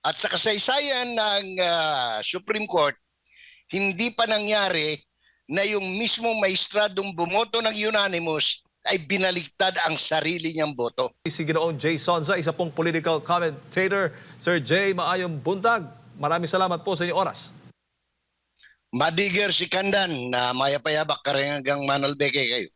At sa kasaysayan ng ah, Supreme Court, hindi pa nangyari na yung mismong maestradong bumoto ng unanimous ay binaliktad ang sarili niyang boto. Si Ginoong Jay Sonza, isa pong political commentator. Sir Jay, maayong bundag. Maraming salamat po sa inyong oras. Madiger si Kandan na mayapayabak ka rin hanggang Manalbeke kayo.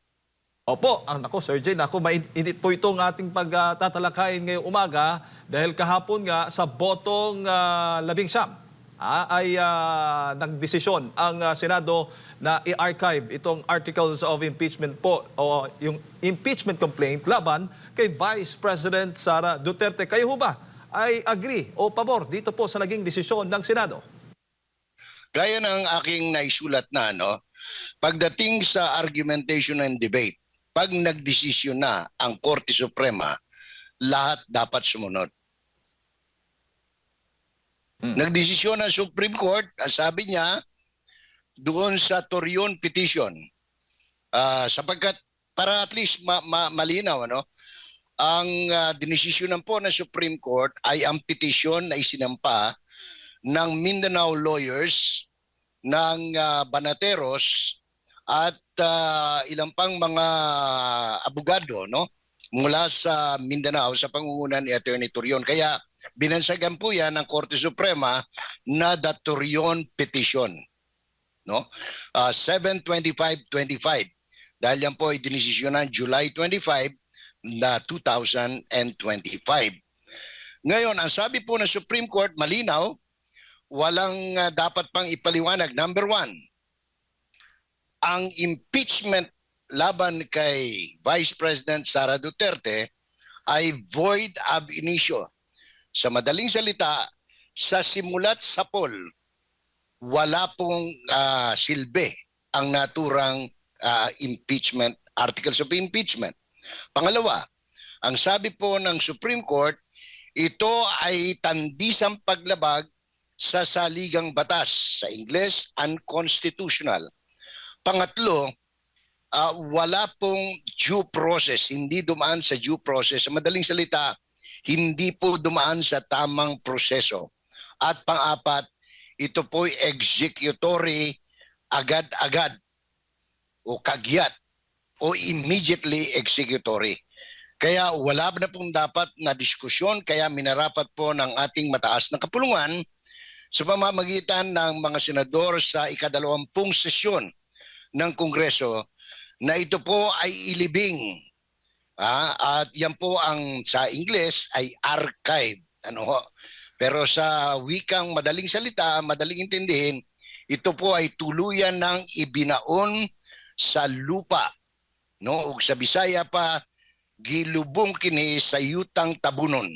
Opo, ang nako Sir Jay, nako mainit po itong ating pagtatalakayin ngayong umaga dahil kahapon nga sa botong ah, labing siyam ah, ay ah, nagdesisyon ang ah, Senado na i-archive itong articles of impeachment po o yung impeachment complaint laban kay Vice President Sara Duterte. Kayo ho ba ay agree o pabor dito po sa naging desisyon ng Senado? Gaya ng aking naisulat na, no? pagdating sa argumentation and debate, pag nagdesisyon na ang Korte Suprema, lahat dapat sumunod. Nagdesisyon ang Supreme Court, sabi niya, doon sa Torion petition, ah, sapagkat para at least ma- ma- malinaw, ano, ang uh, dinesisyonan po ng Supreme Court ay ang petition na isinampa ng Mindanao lawyers, ng ah, Banateros at ah, ilang pang mga abogado no mula sa Mindanao sa pangunguna ni Attorney Turion. Kaya binansagan po yan ng Korte Suprema na the Turion petition. No? Ah, 725-25 dahil yan po ay dinesisyonan July 25 na 2025. Ngayon, ang sabi po ng Supreme Court, malinaw, walang uh, dapat pang ipaliwanag. Number one, ang impeachment laban kay Vice President Sara Duterte ay void ab initio. Sa madaling salita, sa simulat sa poll, wala pong ah, silbi ang naturang ah, impeachment, articles of impeachment. Pangalawa, ang sabi po ng Supreme Court, ito ay tandisang paglabag sa saligang batas, sa Ingles, unconstitutional. Pangatlo, ah, wala pong due process, hindi dumaan sa due process. Sa madaling salita, hindi po dumaan sa tamang proseso. At pang-apat, ito po executory agad-agad o kagyat o immediately executory. Kaya wala na pong dapat na diskusyon, kaya minarapat po ng ating mataas na kapulungan sa pamamagitan ng mga senador sa ikadalawampung sesyon ng Kongreso na ito po ay ilibing. Ah, at yan po ang sa Ingles ay archive. Ano ho? Pero sa wikang madaling salita, madaling intindihin, ito po ay tuluyan ng ibinaon sa lupa. No, ug sa Bisaya pa gilubong kini sa yutang tabunon.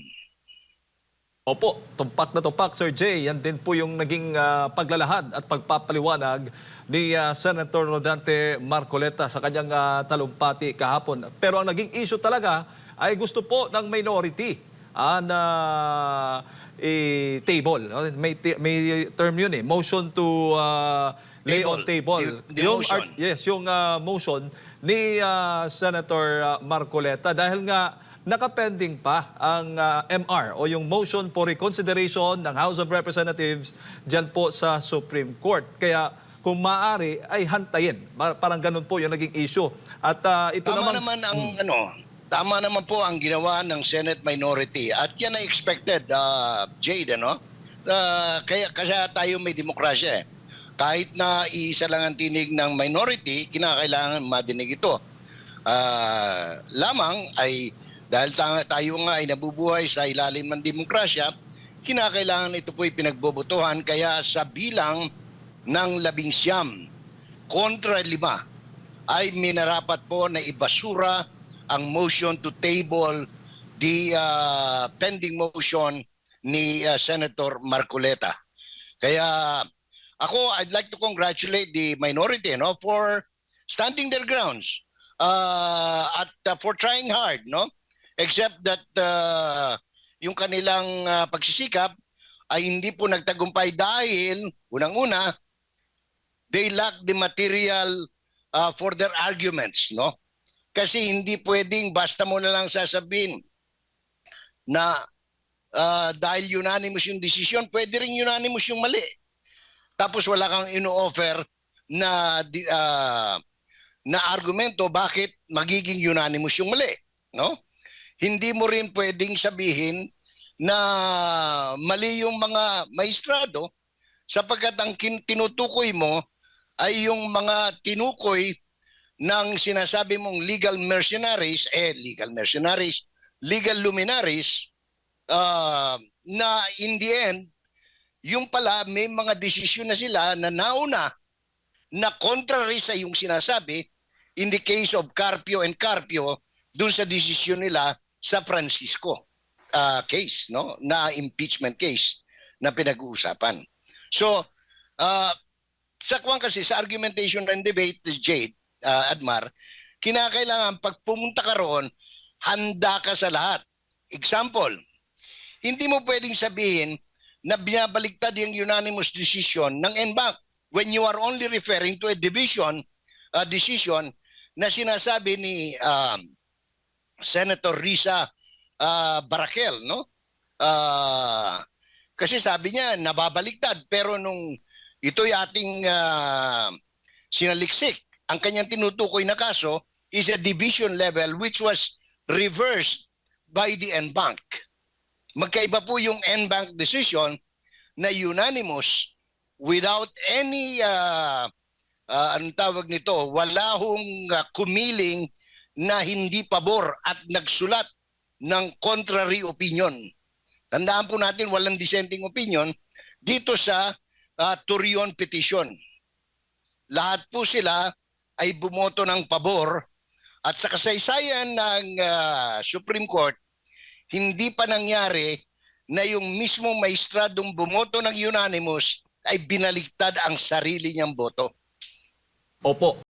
Opo, tumpak na tumpak, Sir Jay. Yan din po yung naging ah, paglalahad at pagpapaliwanag ni ah, Senator Rodante Marcoleta sa kanyang ah, talumpati kahapon. Pero ang naging issue talaga ay gusto po ng minority ah, na i-table. May, ti- may term yun eh. Motion to ah, lay on table. The- the yung motion. art- yes, yung ah, motion ni ah, Senator ah, Marcoleta dahil nga nakapending pa ang ah, MR o yung motion for reconsideration ng House of Representatives dyan po sa Supreme Court. Kaya kung maaari ay hantayin. Pa- Parang ganun po yung naging issue. At ah, ito Tama naman... naman ang ano, tama naman po ang ginawa ng Senate minority at yan ay expected uh, Jade ano? Ah, kaya kasi tayo may demokrasya eh. Kahit na iisa lang ang tinig ng minority, kinakailangan madinig ito. Ah, lamang ay dahil ta- tayo nga ay nabubuhay sa ilalim ng demokrasya, kinakailangan ito po'y pinagbobotohan kaya sa bilang ng labing siyam kontra lima ay minarapat po na ibasura ang motion to table the uh, pending motion ni uh, Senator Marcoleta. Kaya ako, I'd like to congratulate the minority no, for standing their grounds uh, at uh, for trying hard. No? Except that uh, yung kanilang uh, pagsisikap ay hindi po nagtagumpay dahil, unang-una, they lack the material uh, for their arguments, no? Kasi hindi pwedeng basta mo na lang sasabihin na ah, dahil unanimous yung desisyon, pwede rin unanimous yung mali. Tapos wala kang ino-offer na ah, na argumento bakit magiging unanimous yung mali, no? Hindi mo rin pwedeng sabihin na mali yung mga maestrado sapagkat ang tinutukoy mo ay yung mga tinukoy ng sinasabi mong legal mercenaries, eh legal mercenaries, legal luminaries, ah, na in the end, yung pala may mga desisyon na sila na nauna na contrary sa yung sinasabi in the case of Carpio and Carpio dun sa desisyon nila sa Francisco ah, case, no? Na impeachment case na pinag-uusapan. So, ah, sa kwan kasi sa argumentation and debate, Jade, ah, Admar, kinakailangan pag pumunta ka roon, handa ka sa lahat. Example, hindi mo pwedeng sabihin na binabaligtad yung unanimous decision ng NBank when you are only referring to a division uh, decision na sinasabi ni um, Senator Risa uh, Barakel, no? Ah, kasi sabi niya nababaligtad pero nung ito'y ating ah, sinaliksik, ang kanyang tinutukoy na kaso is a division level which was reversed by the NBank. Magkaiba po yung NBank decision na unanimous without any uh, uh, anong tawag nito, wala hong uh, kumiling na hindi pabor at nagsulat ng contrary opinion. Tandaan po natin walang dissenting opinion dito sa uh, Turion petition. Lahat po sila ay bumoto ng pabor at sa kasaysayan ng uh, Supreme Court, hindi pa nangyari na yung mismong maestradong bumoto ng unanimous ay binaligtad ang sarili niyang boto. Opo.